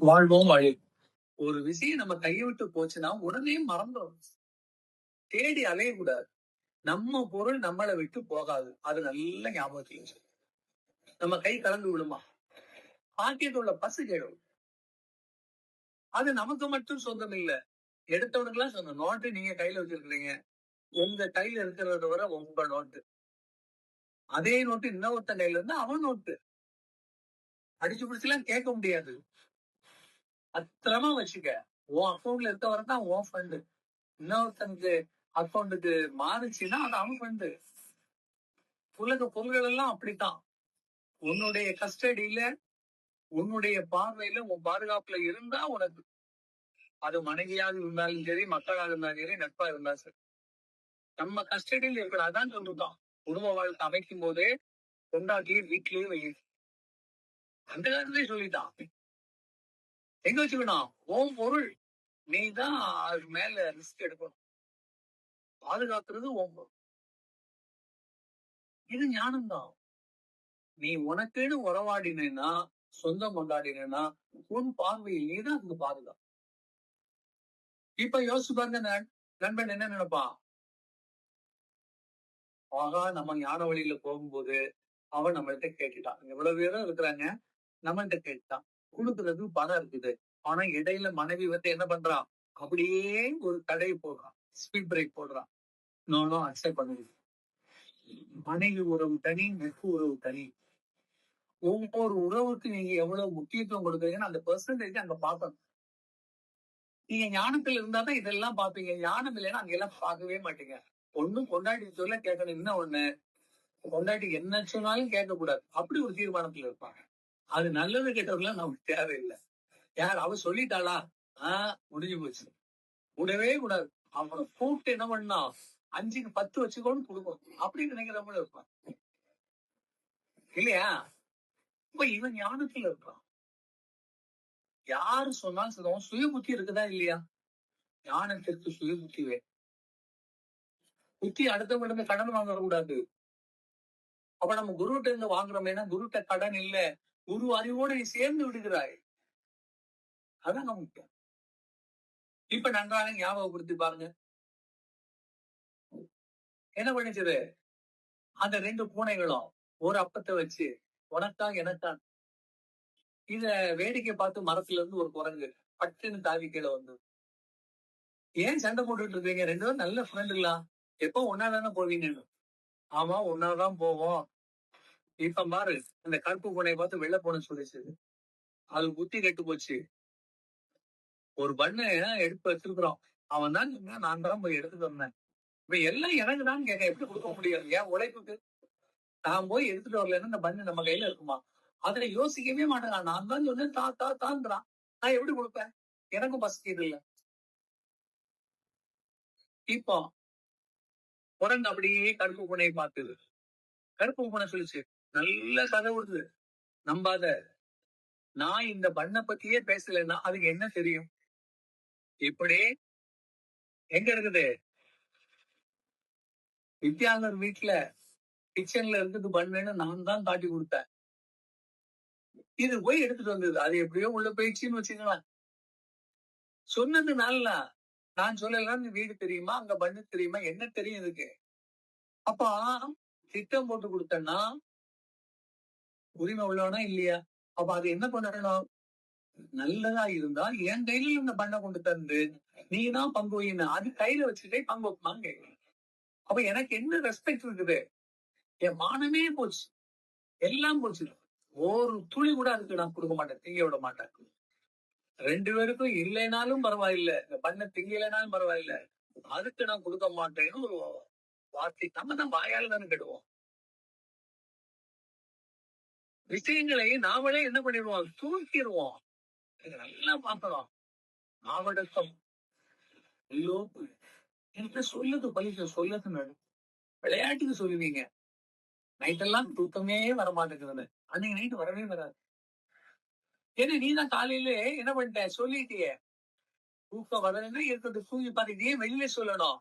வாழ்வோம் வாழி. ஒரு விஷயம் நம்ம கையை விட்டு போச்சுன்னா உடனே மறந்துடும் தேடி அலையக்கூடாது நம்ம பொருள் நம்மளை விட்டு போகாது. அது நல்ல ஞாபகத்தில் நம்ம கை கலந்து விடுமா? பாக்கெட் உள்ள பசு கேடும். அது நமக்கு மட்டும் சொந்தம் இல்ல. எடுத்தவனுக்கெல்லாம் சொந்தம். நோட்டு நீங்க கையில வச்சிருக்கிறீங்க. உங்க கையில இருக்கிறத வர உங்க நோட்டு. அதே நோட்டு இன்னொருத்தன் கையில இருந்தா அவன் நோட்டு. அடிச்சு பிடிச்சலாம் கேட்க முடியாது. பத்திரமா வச்சுக்க. உன் அக்கௌண்ட்ல இருக்க வரை தான் உன் ஃபண்டு இன்னொருத்தனுக்கு அக்கௌண்ட்டுக்கு மாறுச்சுன்னா அது அவன் ஃபண்டு உலக பொருள்கள் எல்லாம் அப்படித்தான். உன்னுடைய கஸ்டடியில உன்னுடைய பார்வையில உன் பாதுகாப்புல இருந்தா உனக்கு. அது மனைவியாக இருந்தாலும் சரி மக்களாக இருந்தாலும் சரி நட்பா இருந்தாலும் சரி. நம்ம கஸ்டடியில் இருக்கிற அதான் குடும்ப வாழ்க்கை அமைக்கும் போதே கொண்டாட்டி வீட்லயே வெயில் அந்த காலத்திலே சொல்லிட்டான் எங்க வச்சுக்கணும்? ஓம் பொருள். நீ தான் அது மேல ரிஸ்க் எடுக்கணும். பாதுகாக்கிறது ஓம் பொருள். இது ஞானம்தான். நீ உனக்குன்னு உறவாடினா சொந்தம் கொண்டாடினா உன் பார்வையில் நீ தான் அதுக்கு பாதுகாப்பு இப்ப யோசிச்சு பாருங்க நண்- நண்பன் என்ன நினைப்பான்? ஆகா நம்ம ஞான வழியில போகும்போது அவன் நம்மள்கிட்ட கேட்டுட்டான். எவ்வளவு பேரும் இருக்கிறாங்க நம்மள்கிட்ட கேட்டுட்டான். கொடுக்கறது பணம் இருக்குது. ஆனா இடையில மனைவி வந்து என்ன பண்றான்? அப்படியே ஒரு தடை போடுறான். ஸ்பீட் பிரேக் போடுறான். நானும் அக்செப்ட் பண்ணுது மனைவி உறவு தனி நட்பு உறவு தனி. ஒவ்வொரு உறவுக்கு நீங்க எவ்வளவு முக்கியத்துவம் கொடுக்குறீங்கன்னு அந்த பெர்சன்டேஜ் அங்க பார்க்கணும். நீங்க ஞானத்துல இருந்தா தான் இதெல்லாம் பாப்பீங்க ஞானம் இல்லைன்னா அங்க எல்லாம் பார்க்கவே மாட்டீங்க. ஒண்ணும் கொண்டாடி சொல்ல கேட்கணும். என்ன ஒண்ணு? கொண்டாடி என்ன சொன்னாலும் கேட்க கூடாது அப்படி ஒரு தீர்மானத்துல இருப்பாங்க. அது நல்லது கெட்டதுலாம் நமக்கு தேவையில்லை. யார்? அவ சொல்லிட்டாளா? ஆஹ் முடிஞ்சு போச்சு. விடவே கூடாது. அவனை கூப்பிட்டு என்ன பண்ணா? அஞ்சுக்கு பத்து வச்சுக்கோன்னு கொடுக்கும் அப்படின்னு நினைக்கிறவங்களும் இருப்பான். இல்லையா? இப்ப இவன் ஞானத்துல இருக்கான் யாரு சொன்னாலும் சொல்லுவோம் சுய புத்தி இருக்குதா இல்லையா? ஞானத்திற்கு சுய புத்தி வே. புத்தி அடுத்தவங்க கடன் வாங்கக்கூடாது அப்ப நம்ம குருகிட்ட இருந்து வாங்குறோமேனா குருட்ட கடன் இல்ல. குரு அறிவோடு நீ சேர்ந்து விடுகிறாய். அதாங்க முக்கியம். இப்ப நன்றாக ஞாபகப்படுத்தி பாருங்க. என்ன பண்ணிச்சது அந்த ரெண்டு பூனைகளும் ஒரு அப்பத்தை வச்சு உனக்கான் எனக்கான் இத வேடிக்கை பார்த்து மரத்துல இருந்து ஒரு குரங்கு பட்டுன்னு தாவி கீழே வந்து. ஏன் சண்டை போட்டுட்டு இருக்கீங்க? ரெண்டு பேரும் நல்ல ஃப்ரெண்டுங்களா எப்போ ஒன்னா தானே போவீங்கன்னு. ஆமா ஒன்னாதான் போவோம். இப்ப பாரு அந்த கருப்பு பூனையை பார்த்து வெள்ள பூனை சொல்லிச்சு. அது புத்தி கெட்டு போச்சு. ஒரு பண்ண எடுத்து வச்சிருக்கிறோம். அவன் தான் சொன்னான், நான் தான் போய் எடுத்துட்டு வந்தேன். இப்ப எல்லாம் எனக்கு தான் கேட்க எப்படி கொடுக்க முடியாது ஏன் உழைப்புக்கு? நான் போய் எடுத்துட்டு வரலன்னா இந்த பண்ணு நம்ம கையில இருக்குமா? அதுல யோசிக்கவே மாட்டேங்கிறான். நான் தான் சொன்னேன் தா தா தான்றான். நான் எப்படி கொடுப்பேன்? எனக்கும் பசிக்கிறது இல்ல. இப்போ குரங்கு அப்படியே கருப்பு பூனையை பார்த்தது கருப்பு பூனை சொல்லிச்சு நல்ல கதை விடுது நம்பாத நான் இந்த பண்ணை பத்தியே பேசலைன்னா அதுக்கு என்ன தெரியும்? இப்படி எங்க இருக்குது? வித்யாங்கர் வீட்டுல கிச்சன்ல இருக்குது பண்ணுன்னு நான் தான் காட்டி கொடுத்தேன். இது போய் எடுத்துட்டு வந்தது. அது எப்படியோ உள்ள போயிடுச்சுன்னு வச்சுக்கலாம் சொன்னது நல்லா. நான் சொல்லலாம் வீடு தெரியுமா? அங்க பண்ணு தெரியுமா? என்ன தெரியும் இதுக்கு? அப்ப திட்டம் போட்டு கொடுத்தேன்னா உரிமை உள்ளவனா இல்லையா? அப்ப அது என்ன பண்ணணும் நல்லதா இருந்தா என் கையில இந்த பண்ணை கொண்டு தந்து நீ தான் பங்கு வையின அது கையில வச்சுட்டே பங்கு வைப்பாங்க. அப்ப எனக்கு என்ன ரெஸ்பெக்ட் இருக்குது? என் மானமே போச்சு. எல்லாம் போச்சு. ஒரு துளி கூட அதுக்கு நான் கொடுக்க மாட்டேன் திங்க விட மாட்டேன். ரெண்டு பேருக்கும் இல்லைனாலும் பரவாயில்ல. இந்த பண்ண திங்கலைனாலும் பரவாயில்ல. அதுக்கு நான் கொடுக்க மாட்டேன்னு ஒரு வார்த்தை நம்ம தான் வாயால் தானே கெடுவோம். விஷயங்களை நாமளே என்ன பண்ணிடுவோம்? தூக்கிடுவோம். இது நல்லா பார்க்கலாம் நாவடக்கம். ஐயோ என்ன சொல்லுது பலிக்க சொல்லுது விளையாட்டுக்கு சொல்லுவீங்க. நைட்டெல்லாம் தூக்கமே வர மாட்டேங்குதுன்னு அன்னைக்கு நைட்டு வரவே வராது. ஏன்னா நீ தான் காலையில என்ன பண்ணிட்ட? சொல்லிட்டியே. தூக்கம் வரலன்னா இருக்கிறது தூங்கி பாரு. இதே வெளியில சொல்லணும்.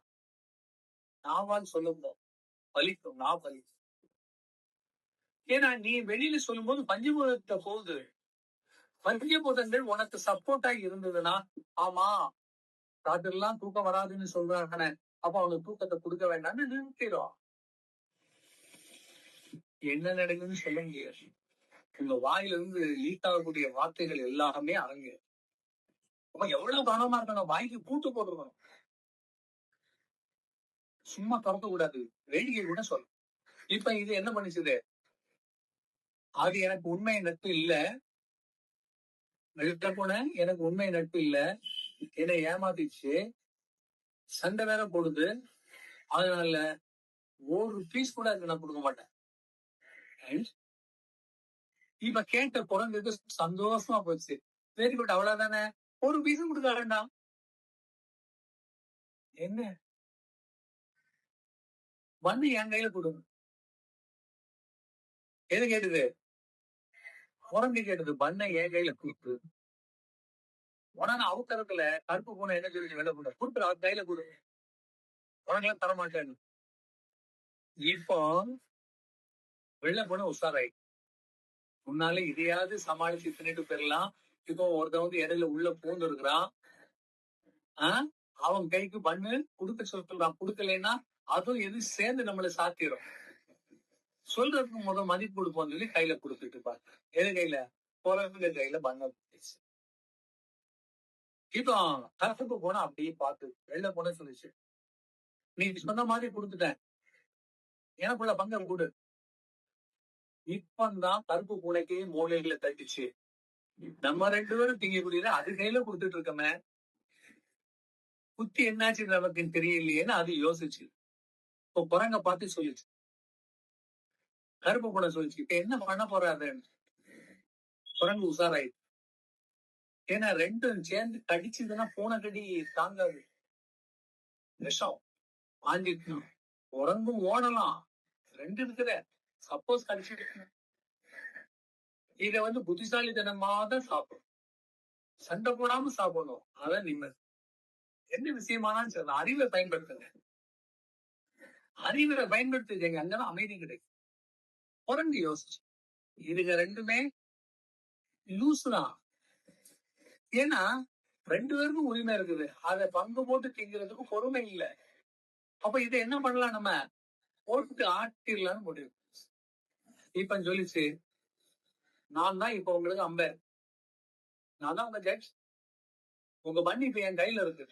நாவால் சொல்லுங்க பலிக்கும் நான் பலிக்கும் ஏன்னா நீ வெளியில சொல்லும் போது பஞ்சபூதத்தை போகுது. பஞ்சபூதங்கள் உனக்கு சப்போர்ட்டா இருந்ததுன்னா ஆமா ராத்திரிலாம் தூக்கம் வராதுன்னு சொல்றாங்க அப்ப அவனுக்கு தூக்கத்தை கொடுக்க வேண்டாம்னு நிறுத்திடும் என்ன நடக்குதுன்னு சொல்ல முடியாது உங்க வாயிலிருந்து லீக் ஆகக்கூடிய வார்த்தைகள் எல்லாமே அரங்கு அப்ப எவ்வளவு கவனமா இருக்கணும்? வாய்க்கு பூட்டு போட்டுருக்கணும். சும்மா திறக்க கூடாது வேடிக்கை கூட சொல்ல இப்ப இது என்ன பண்ணிச்சுது? அது எனக்கு உண்மை நட்பு இல்ல. எழுத்த போன எனக்கு உண்மை நட்பு இல்ல. என்னை ஏமாத்திச்சு சண்டை வேற போடுது. அதனால ஒரு பீஸ் கூட அதுக்கு நான் கொடுக்க மாட்டேன். இப்ப கேட்ட குழந்தைக்கு சந்தோஷமா போச்சு. வெரி குட் அவ்வளவுதானே? ஒரு பீஸும் கொடுக்க வேண்டாம். என்ன? வந்து என் கையில கொடுங்க எது கேட்டுது? குரங்கு கேட்டது பண்ணை என் கையில கொடுத்து உடனே அவசரத்துல கருப்பு பூனை என்ன சொல்லி வெளில கொண்டு கொடுத்துரு அவர் கையில கொடு உனக்கெல்லாம் தர மாட்டேன்னு இப்போ வெளில போன உஷாராய். முன்னாலே இதையாவது சமாளிச்சு தின்னுட்டு போயிடலாம் இப்போ ஒருத்தன் வந்து இடையில உள்ள பூந்து இருக்கிறான். ஆஹ் அவன் கைக்கு பண்ணு கொடுக்க சொல்றான் குடுக்கலைன்னா அதுவும் எது சேர்ந்து நம்மள சாத்திரும். சொல்றதுக்கு முதல் மதிப்பு கொடுப்போம்னு சொல்லி கையில கொடுத்துட்டு இருப்பாங்க எது கையில? போறவங்க கையில பங்கம் போட்டுச்சு. இப்போ கரசுக்கு போனா அப்படியே பார்த்து வெளில போன சொல்லிச்சு. நீ சொன்ன மாதிரி கொடுத்துட்டேன். எனக்குள்ள பங்கம் கொடு. இப்பந்தான் கருப்பு பூனைக்கு மூலையில தட்டுச்சு நம்ம ரெண்டு பேரும் திங்க குடியில அது கையில கொடுத்துட்டு இருக்கமே. புத்தி என்னாச்சு நமக்கு தெரியலையேன்னு அது யோசிச்சு. இப்போ குரங்க பார்த்து சொல்லிச்சு. கருப்பு பூனை சொல்லிச்சுக்கிட்டு என்ன பண்ண போறாருன்னு? குரங்கு உஷாராயிடுச்சு ஏன்னா ரெண்டும் சேர்ந்து கடிச்சதுன்னா பூனை கடி தாங்காது. விஷம் வாங்கிக்கணும் குரங்கும் ஓடலாம். ரெண்டு இருக்கிற சப்போஸ் கடிச்சிட்டு இத வந்து புத்திசாலித்தனமா தான் சாப்பிடும். சண்டை போடாம சாப்பிடணும். அதான் நிம்மதி. என்ன விஷயமானாலும் சரி அறிவை பயன்படுத்துங்க. அறிவை பயன்படுத்துங்க அங்கதான் அமைதி கிடைக்கும். உரண்டு யோசிச்சு. இதுங்க ரெண்டுமே லூசு தான். ஏன்னா ரெண்டு பேருக்கும் உரிமை இருக்குது. அதை பங்கு போட்டு திங்கிறதுக்கு பொறுமை இல்ல. அப்ப இதை என்ன பண்ணலாம் நம்ம? போட்டு ஆட்டிடலாம்னு முடிவு. இப்ப சொல்லிச்சு நான் தான் இப்ப உங்களுக்கு அம்பேர். நான் தான் உங்க ஜட்ஜ் உங்க பண்ணி இப்ப என் கையில இருக்கு.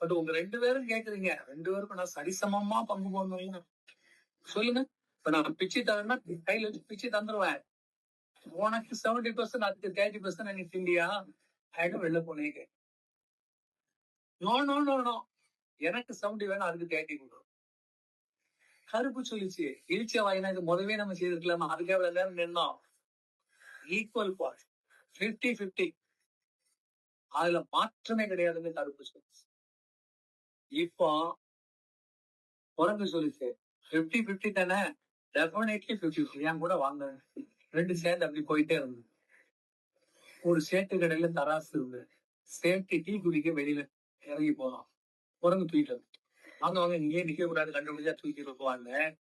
பட் உங்க ரெண்டு பேரும் கேக்குறீங்க. ரெண்டு பேருக்கும் நான் சரிசமமா பங்கு போடணும் சொல்லுங்க. இப்ப நான் பிச்சை தரேன்னா கையில வச்சு பிச்சை தந்துருவேன். உனக்கு செவன்டி பர்சன்ட் அதுக்கு தேர்ட்டி பர்சன்ட் நீ திண்டியா? ஆயிடும் வெளில போனேங்க நோ நோ நோ நோ எனக்கு செவன்டி வேணும் அதுக்கு தேர்ட்டி கொடு. கருப்பு சொல்லிச்சு. இழிச்ச வாயினாக்கு இது முதவே நம்ம செய்திருக்கலாமா? அதுக்கு எவ்வளவு நேரம் நின்னோம். ஈக்குவல் பார்ட் பிப்டி பிப்டி அதுல மாற்றமே கிடையாதுன்னு கருப்பு சொல்லிச்சு. இப்போ குரங்கு சொல்லிச்சு. பிப்டி பிப்டி தானே? டெஃபினெட்லி ஃபிஃப்டி ஃபிஃப்டி என் கூட வாங்க ரெண்டு சேர்ந்து அப்படி போயிட்டே இருந்தேன் ஒரு சேட்டு கடையில தராசு இருந்து சேட்டு டீ குடிக்க வெளியில இறங்கி போனோம் குரங்கு தூக்கிட்டு வாங்க வாங்க இங்கேயே நிக்க கூடாது கண்டுபிடிச்சா தூக்கிட்டு போவாங்க.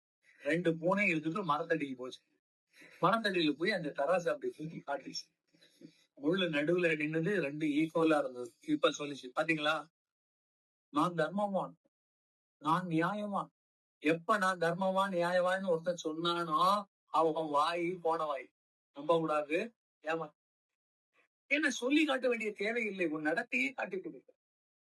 ரெண்டு பூனை இருந்துட்டு மரத்தடிக்கு போச்சு. மரத்தடியில போய் அந்த தராசு அப்படி தூக்கி காட்டுச்சு. முள்ளு நடுவுல நின்னது ரெண்டு ஈக்குவலா இருந்தது. இப்ப சொல்லிச்சு பாத்தீங்களா? நான் தர்மவான். நான் நியாயவான். எப்ப நான் தர்மமா நியாயவான்னு ஒருத்தன் சொன்னானோ அவன் வாய் போன வாய். நம்ப கூடாது ஏமா. என்ன சொல்லி காட்ட வேண்டிய தேவையில்லை. உன் நடத்தையே காட்டிட்டு